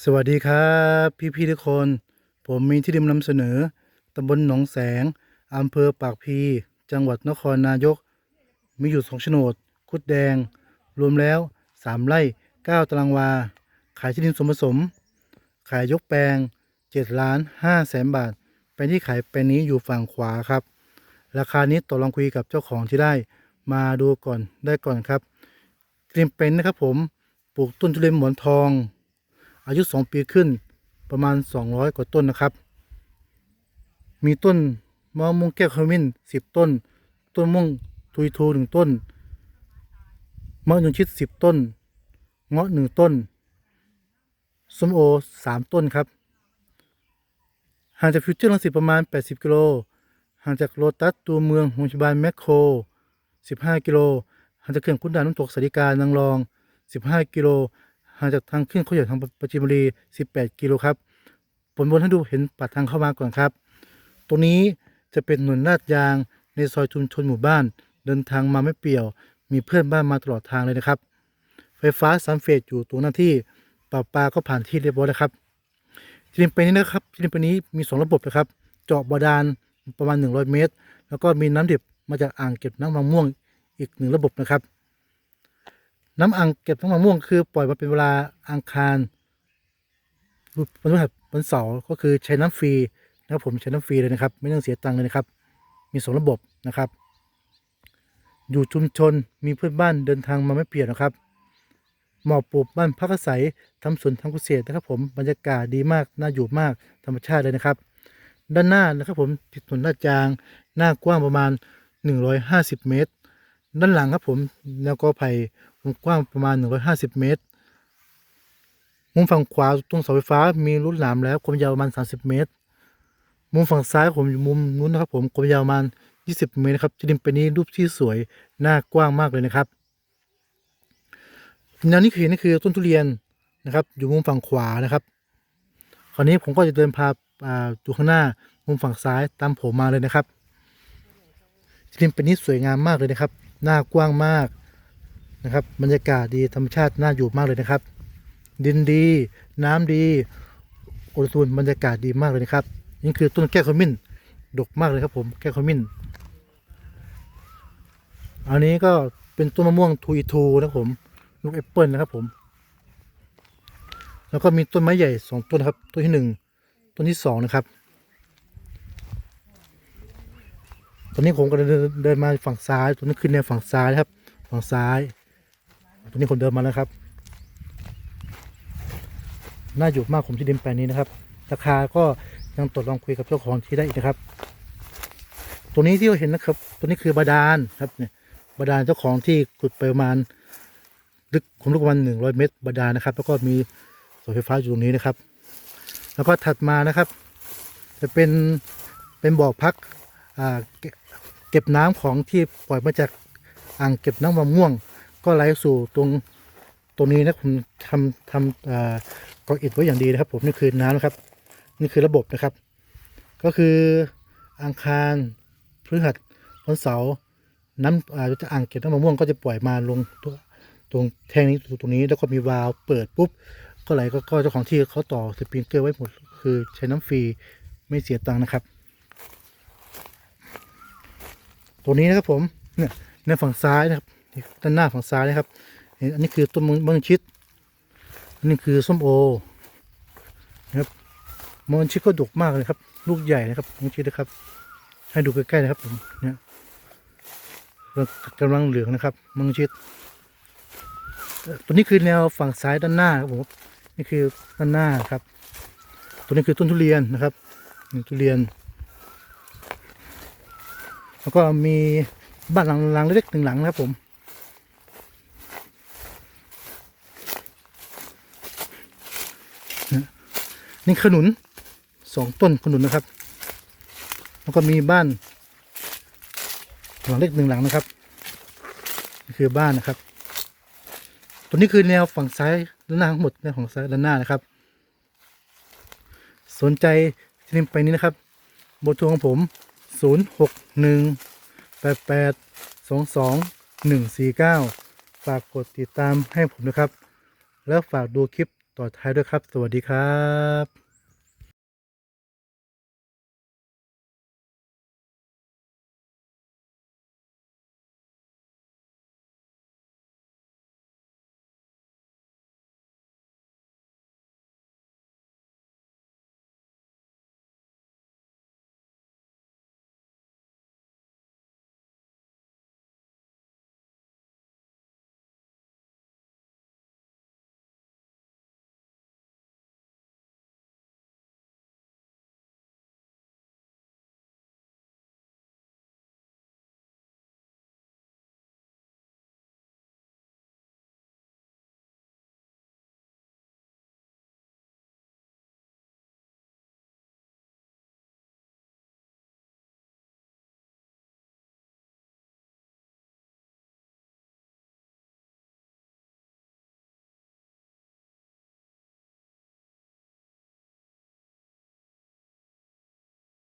สวัสดีครับพี่พี่ๆทุกคน ผมมีที่ดินนำเสนอตำบลหนองแสงอำเภอปากพี จังหวัดนครนายก มีอยู่สองโฉนด คุดแดง รวมแล้วสามไร่เก้าตารางวา ขายที่ดินสมผสม ขายยกแปลงเจ็ดล้านห้าแสนบาทแปลงที่ขายแปลงนี้อยู่ฝั่งขวาครับ ราคานี้ต่อรองคุยกับเจ้าของที่ได้มาดูก่อนได้ก่อนครับที่ดินเป็นนะครับผมปลูกต้นทุเรียนหมอนทอง อายุ 2 ปีขึ้นประมาณ 200 กว่าต้นนะครับ มีต้นมะม่วงแก้วขมิ้น 10 ต้น ต้นม่วงทุยทูหนึ่งต้นมะยงชิด 10 ต้น เงาะหนึ่งต้นส้มโอ 3 ต้นครับ ห่างจากฟิวเจอร์ลังสิตประมาณ 80 กิโล ห่างจากโลตัสตัวเมืองโรงพยาบาลแมคโคร 15 กิโล ห่างจากเขื่อนขุนด่านน้ำตกสาริกานางรอง 15 กิโล ห่างจากทางขึ้นเขาใหญ่ทางปราจีนบุรี 18 กิโลครับ ผมวนให้ดูเห็นปัดทางเข้ามาก่อนครับ ตรงนี้จะเป็นถนนลาดยางในซอยชุมชนหมู่บ้าน เดินทางมาไม่เปี่ยว มีเพื่อนบ้านมาตลอดทางเลยนะครับ ไฟฟ้าสามเฟสอยู่ตรงหน้าที่ปลาปลาก็ผ่านที่เรียบร้อยแล้วครับที่ดินไปนี้นะครับที่ดินไปนี้มีสองระบบนะครับ เจาะบาดาลประมาณ 100 เมตร แล้วก็มีน้ำดิบมาจากอ่างเก็บน้ำมะม่วงอีกหนึ่งระบบนะครับ น้ำอ่างเก็บน้ำมะม่วงคือปล่อยมาเป็นเวลาอังคารวันพฤหัสวันเสาร์ก็คือใช้น้ำฟรีนะครับผมใช้น้ำฟรีเลยนะครับ ไม่ต้องเสียตังค์เลยนะครับ มีสองระบบนะครับ อยู่ชุมชนมีเพื่อนบ้านเดินทางมาไม่เปลี่ยนนะครับเหมาะปลูกบ้านพักอาศัยทำสวนทำเกษตรนะครับผมบรรยากาศดีมากน่าอยู่มากธรรมชาติเลยนะครับ ด้านหน้านะครับผมติดถนนลาดยาง หน้ากว้างประมาณ 150 เมตร ด้านหลังครับผมแนวกอไผ่ กว้างประมาณ 150 เมตร มุมฝั่งขวาตรงเสาไฟฟ้ามีรุ่นหลามแล้วความยาวประมาณ 30 เมตร มุมฝั่งซ้ายผมอยู่มุมนู้นนะครับ ผมความยาวประมาณ 20 เมตรนะครับจะดินเป็นนี้รูปที่สวยหน้ากว้างมากเลยนะครับแนวนี้คือนี่คือต้นทุเรียนนะครับ อยู่มุมฝั่งขวานะครับคราวนี้ผมก็จะเดินพาอ่าอยู่ข้างหน้ามุมฝั่งซ้ายตามผมมาเลยนะครับที่ดินเป็นนี้สวยงามมากเลยนะครับ หน้ากว้างมาก นะครับบรรยากาศดีธรรมชาติน่าอยู่มากเลยนะครับ ดินดีน้ำดีโอโซนบรรยากาศดีมากเลยนะครับนี่คือต้นแก้วขมิ้นดกมากเลยครับผมแก้วขมิ้น อันนี้ก็เป็นต้นมะม่วงทูอีทูนะครับผมลูกแอปเปิลนะครับผม แล้วก็มีต้นไม้ใหญ่สองต้นครับต้นที่หนึ่งต้นที่สองนะครับ ตอนนี้ผมก็เดินเดินมาฝั่งซ้าย ตัวนี้คือแนวฝั่งซ้ายครับ ฝั่งซ้าย ตัวนี้ผมเดินมาแล้วครับ น่าอยู่มากผมที่ดินแปลงนี้นะครับ ราคาก็ยังตกลองคุยกับเจ้าของที่ได้อีกนะครับ ตัวนี้ที่เราเห็นนะครับ ตัวนี้คือบาดาลครับเนี่ยบาดาลเจ้าของที่ขุดไปประมาณลึกผมลึกประมาณหนึ่งร้อยเมตรบาดาลนะครับ แล้วก็มีเสาไฟฟ้าอยู่ตรงนี้นะครับ แล้วก็ถัดมานะครับ จะเป็นเป็นบ่อพักเก็บเก็บน้ำของที่ปล่อยมาจากอ่างเก็บน้ำมะม่วง ก็ไหลสู่ตรงตรงนี้นะผมทำทำอ่ากรออิฐไว้อย่างดีนะครับ ผมนี่คือน้ำนะครับ นี่คือระบบนะครับ ก็คืออังคารพฤหัสวันเสาร์น้ำอาจะอ่างเก็บน้ำมะม่วงก็จะปล่อยมาลงตัวตรงแท่งนี้ตรงนี้แล้วก็มีวาล์วเปิดปุ๊บ ก็ไหลก็เจ้าของที่เขาต่อสปริงเกอร์ไว้หมดคือใช้น้ำฟรีไม่เสียตังค์นะครับ ตัวนี้นะครับผมเนี่ยในฝั่งซ้ายนะครับ นี่ด้านหน้าฝั่งซ้ายนะครับ อันนี้คือต้นมะม่วงชิด อันนี้คือส้มโอนะครับมะม่วงชิดก็ดกมากเลยครับ ลูกใหญ่นะครับมะม่วงชิดนะครับ ให้ดูใกล้ๆนะครับผมเนี่ยกำลังเหลืองนะครับมะม่วงชิดตัวนี้คือแนวฝั่งซ้ายด้านหน้าครับผมนี่คือด้านหน้าครับ ตัวนี้คือต้นทุเรียนนะครับทุเรียน แล้วก็มีบ้านหลังหลังเล็กๆหนึ่งหลังนะครับผม นี่ขนุนสองต้นขนุนนะครับ แล้วก็มีบ้านหลังเล็กหนึ่งหลังนะครับนี่คือบ้านนะครับ ตัวนี้คือแนวฝั่งซ้ายด้านหน้าทั้งหมดแนวของซ้ายด้านหน้านะครับ สนใจที่นี่ไปนี้นะครับบอร์โทรของผม 0 6 1 8 8 2 2 1 4 9 ฝากกดติดตามให้ผมนะครับ แล้วฝากดูคลิป ต่อท้ายด้วยครับ สวัสดีครับ